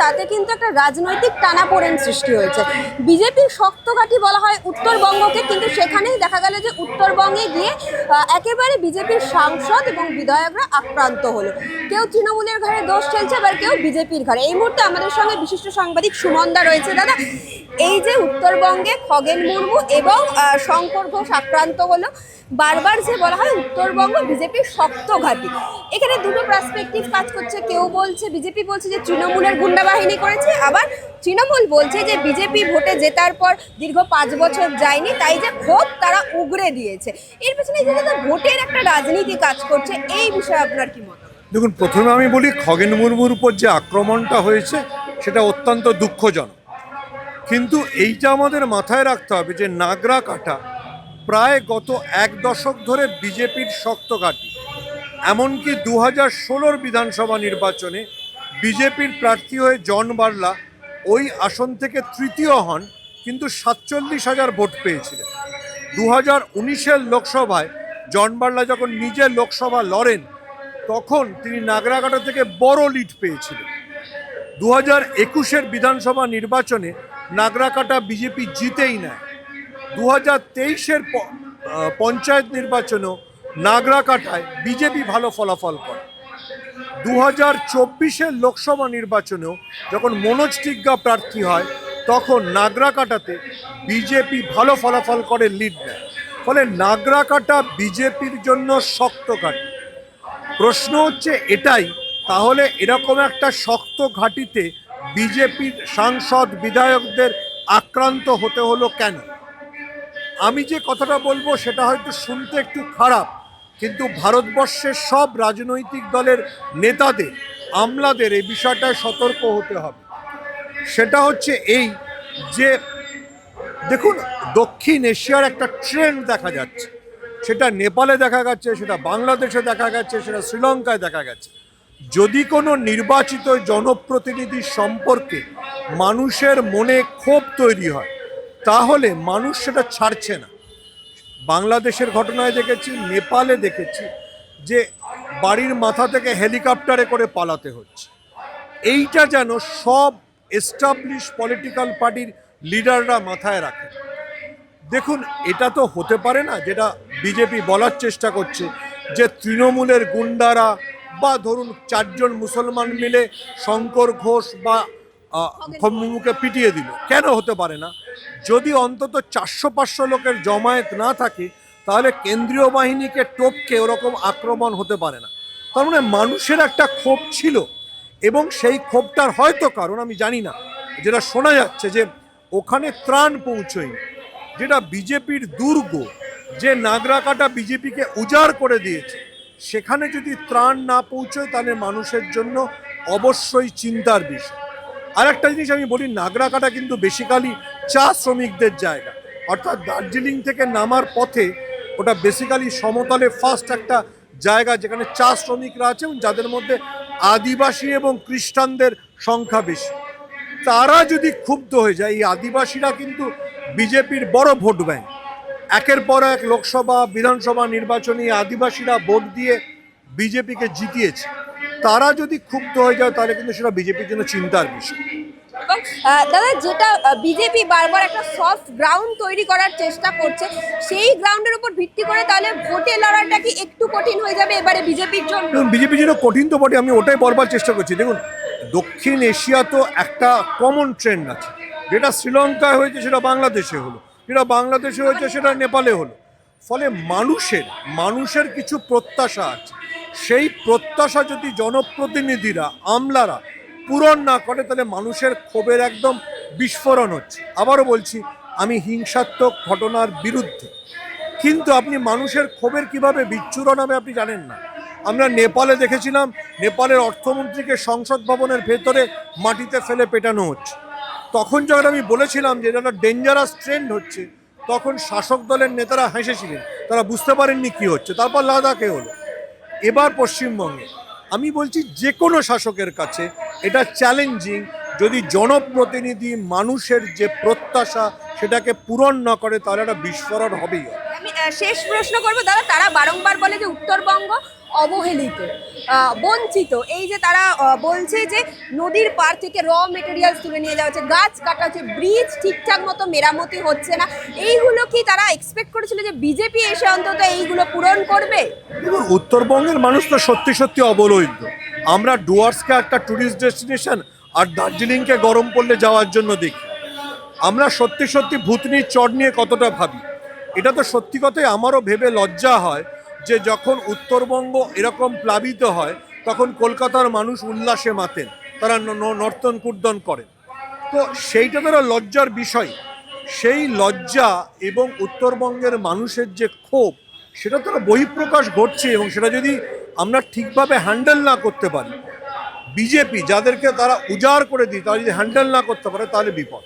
তাতে কিন্তু একটা রাজনৈতিক টানাপোড়েন সৃষ্টি হয়েছে। বিজেপির শক্ত ঘাঁটি বলা হয় উত্তরবঙ্গকে, কিন্তু সেখানেই দেখা গেল যে উত্তরবঙ্গে গিয়ে একেবারে বিজেপির সাংসদ এবং বিধায়করা আক্রান্ত হলো। কেউ তৃণমূলের ঘরে দোষ ঠেলছে, আবার কেউ বিজেপির ঘরে। এই মুহূর্তে আমাদের সঙ্গে বিশিষ্ট সাংবাদিক সুমনদা রয়েছে। দাদা এই যে উত্তরবঙ্গে খগেন মুর্মু এবং শঙ্কর ঘোষ আক্রান্ত হলো, বারবার যে বলা হয় উত্তরবঙ্গ বিজেপির শক্ত এখানে দুটো পার্সপেক্টিভ কাজ করছে, কেউ বলছে, বিজেপি বলছে যে তৃণমূলের গুন্ডা বাহিনী করেছে, আবার তৃণমূল বলছে যে বিজেপি ভোটে জেতার পর দীর্ঘ পাঁচ বছর যায়নি, তাই যে ক্ষোভ তারা উগড়ে দিয়েছে। এর পেছনে যে ভোটের একটা রাজনীতি কাজ করছে, এই বিষয়ে আপনার কি মত দেখুন, প্রথমে আমি বলি খগেন মুর্মুর উপর যে আক্রমণটা হয়েছে, সেটা অত্যন্ত দুঃখজনক। কিন্তু এইটা আমাদের মাথায় রাখতে হবে যে নাগরা কাটা প্রায় গত এক দশক ধরে বিজেপির শক্ত ঘাঁটি। এমনকি দু হাজার ষোলোর বিধানসভা নির্বাচনে বিজেপির প্রার্থী হয়ে জন বার্লা ওই আসন থেকে তৃতীয় হন, কিন্তু সাতচল্লিশ হাজার ভোট পেয়েছিলেন। দু হাজার উনিশের লোকসভায় জন বার্লা যখন নিজে লোকসভা লড়েন, তখন তিনি নাগরাকাটা থেকে বড় লিড পেয়েছিলেন। দু হাজার একুশের বিধানসভা নির্বাচনে নাগরাকাটা বিজেপি জিতেই নেয়। দু হাজার তেইশের পঞ্চায়েত নির্বাচনেও নাগরাকাটায় বিজেপি ভালো ফলাফল করে। দু হাজার চব্বিশের লোকসভা নির্বাচনেও যখন মনোজ টিগ্গা প্রার্থী হয়, তখন নাগরাকাটাতে বিজেপি ভালো ফলাফল করে লিড নেয়। ফলে নাগরাকাটা বিজেপির জন্য শক্ত ঘাঁটি। প্রশ্ন হচ্ছে এটাই, তাহলে এরকম একটা শক্ত ঘাঁটিতে বিজেপির সাংসদ বিধায়কদের আক্রান্ত হতে হলো কেন? আমি যে কথাটা বলব সেটা হয়তো শুনতে একটু খারাপ, কিন্তু ভারতবর্ষের সব রাজনৈতিক দলের নেতাদের, আমলাদের এই বিষয়টায় সতর্ক হতে হবে। সেটা হচ্ছে এই যে, দেখুন, দক্ষিণ এশিয়ার একটা ট্রেন্ড দেখা যাচ্ছে। সেটা নেপালে দেখা যাচ্ছে সেটা বাংলাদেশে দেখা যাচ্ছে সেটা শ্রীলঙ্কায় দেখা গেছে। যদি কোনো নির্বাচিত জনপ্রতিনিধি সম্পর্কে মানুষের মনে ক্ষোভ তৈরি হয়, তাহলে মানুষ সেটা ছাড়ছে না। বাংলাদেশের ঘটনায় দেখেছি, নেপালে দেখেছি যে বাড়ির মাথা থেকে হেলিকপ্টারে করে পালাতে হচ্ছে। এইটা যেন সব এস্টাবলিশ পলিটিক্যাল পার্টির লিডাররা মাথায় রাখে। দেখুন, এটা তো হতে পারে না, যেটা বিজেপি বলার চেষ্টা করছে যে তৃণমূলের গুন্ডারা বা ধরুন চারজন মুসলমান মিলে শঙ্কর ঘোষ বা মুখে পিটিয়ে দিল, কেন হতে পারে না? যদি অন্তত চারশো পাঁচশো লোকের জমায়েত না থাকে, তাহলে কেন্দ্রীয় বাহিনীকে টপকে ওরকম আক্রমণ হতে পারে না। তার মানে মানুষের একটা ক্ষোভ ছিল, এবং সেই ক্ষোভটার হয়তো কারণ আমি জানি না। যেটা শোনা যাচ্ছে যে ওখানে ত্রাণ পৌঁছয়নি, যেটা বিজেপির দুর্গ, যে নাগরাকাটা বিজেপিকে উজাড় করে দিয়েছে সেখানে যদি ত্রাণ না পৌঁছয়, তাহলে মানুষের জন্য অবশ্যই চিন্তার বিষয়। আর একটা জিনিস আমি বলি, নাগরাকাটা কিন্তু বেসিক্যালি চা শ্রমিকদের জায়গা। অর্থাৎ দার্জিলিং থেকে নামার পথে ওটা বেসিক্যালি সমতলে ফার্স্ট একটা জায়গা যেখানে চা শ্রমিকরা আছে এবং যাদের মধ্যে আদিবাসী এবং খ্রিস্টানদের সংখ্যা বেশি। তারা যদি ক্ষুব্ধ হয়ে যায়, এই আদিবাসীরা কিন্তু বিজেপির বড় ভোট ব্যাংক। একের পর এক লোকসভা বিধানসভা নির্বাচনে আদিবাসীরা ভোট দিয়ে বিজেপিকে জিতিয়েছে। তারা যদি ক্ষুব্ধ হয়ে যায় তাহলে কিন্তু সেটা বিজেপির জন্য চিন্তার বিষয়। দাদা যেটা বিজেপি বারবার একটা সফট গ্রাউন্ড তৈরি করার চেষ্টা করছে সেই গ্রাউন্ডের উপর ভিত্তি করে তাহলে ভোটে লড়াটা কি একটু কঠিন হয়ে যাবে এবারে বিজেপির জন্য? বিজেপির জন্য কঠিন তো বটে আমি ওটাই বলবার চেষ্টা করছি। দেখুন দক্ষিণ এশিয়া তো একটা কমন ট্রেন্ড আছে। যেটা শ্রীলঙ্কায় হয়েছে সেটা বাংলাদেশে হলো। যেটা বাংলাদেশে হয়েছে সেটা নেপালে হলো। ফলে মানুষের মানুষের কিছু প্রত্যাশা আছে। সেই প্রত্যাশা যদি জনপ্রতিনিধিরা, আমলারা পূরণ না করে, তাহলে মানুষের ক্ষোভের একদম বিস্ফোরণ হচ্ছে। আবারও বলছি, আমি হিংসাত্মক ঘটনার বিরুদ্ধে। কিন্তু আপনি মানুষের ক্ষোভের কীভাবে বিচ্ছুরণ হবে আপনি জানেন না। আমরা নেপালে দেখেছিলাম, নেপালের অর্থমন্ত্রীকে সংসদ ভবনের ভেতরে মাটিতে ফেলে পেটানো হচ্ছে। তখন যখন আমি বলেছিলাম যে এটা ডেঞ্জারাস ট্রেন্ড হচ্ছে, তখন শাসক দলের নেতারা হেসেছিলেন। তারা বুঝতে পারেননি কি হচ্ছে। তারপর লাদাখে হলো। এবার পশ্চিমবঙ্গে, আমি বলছি যে কোনো শাসকের কাছে এটা চ্যালেঞ্জিং যদি জনপ্রতিনিধি মানুষের যে প্রত্যাশা সেটাকে পূরণ না করে, তাহলে একটা বিস্ফোরণ হবেই। শেষ প্রশ্ন করব। দাদা, তারা বারংবার বলে যে উত্তরবঙ্গ অবহেলিত বঞ্চিত। এই যে তারা বলছে যে নদীর পার থেকে র মেটেরিয়ালস তুলে নিয়ে যাওয়া হচ্ছে, গাছ কাটা হচ্ছে ব্রিজ ঠিকঠাক মতো মেরামতি হচ্ছে না। এইগুলো কি তারা এক্সপেক্ট করেছিল যে বিজেপি এসে অন্তত এইগুলো পূরণ করবে? উত্তরবঙ্গের মানুষ তো সত্যি সত্যি অবলোহিত আমরা ডুয়ার্সকে একটা ট্যুরিস্ট ডেস্টিনেশন আর দার্জিলিংকে গরম পড়লে যাওয়ার জন্য দেখি। আমরা সত্যি সত্যি ভূতনির চর নিয়ে কতটা ভাবি? এটা তো সত্যি কথাই আমারও ভেবে লজ্জা হয় যে যখন উত্তরবঙ্গ এরকম প্লাবিত হয়, তখন কলকাতার মানুষ উল্লাসে মাতেন। তারা নর্তন কুর্দন করেন। তো সেইটা তারা লজ্জার বিষয়। সেই লজ্জা এবং উত্তরবঙ্গের মানুষের যে ক্ষোভ, সেটা তারা বহিঃপ্রকাশ ঘটছে এবং সেটা যদি আমরা ঠিকভাবে হ্যান্ডেল না করতে পারি, বিজেপি যাদেরকে তারা উজাড় করে দিই, তারা যদি হ্যান্ডেল না করতে পারে, তাহলে বিপদ।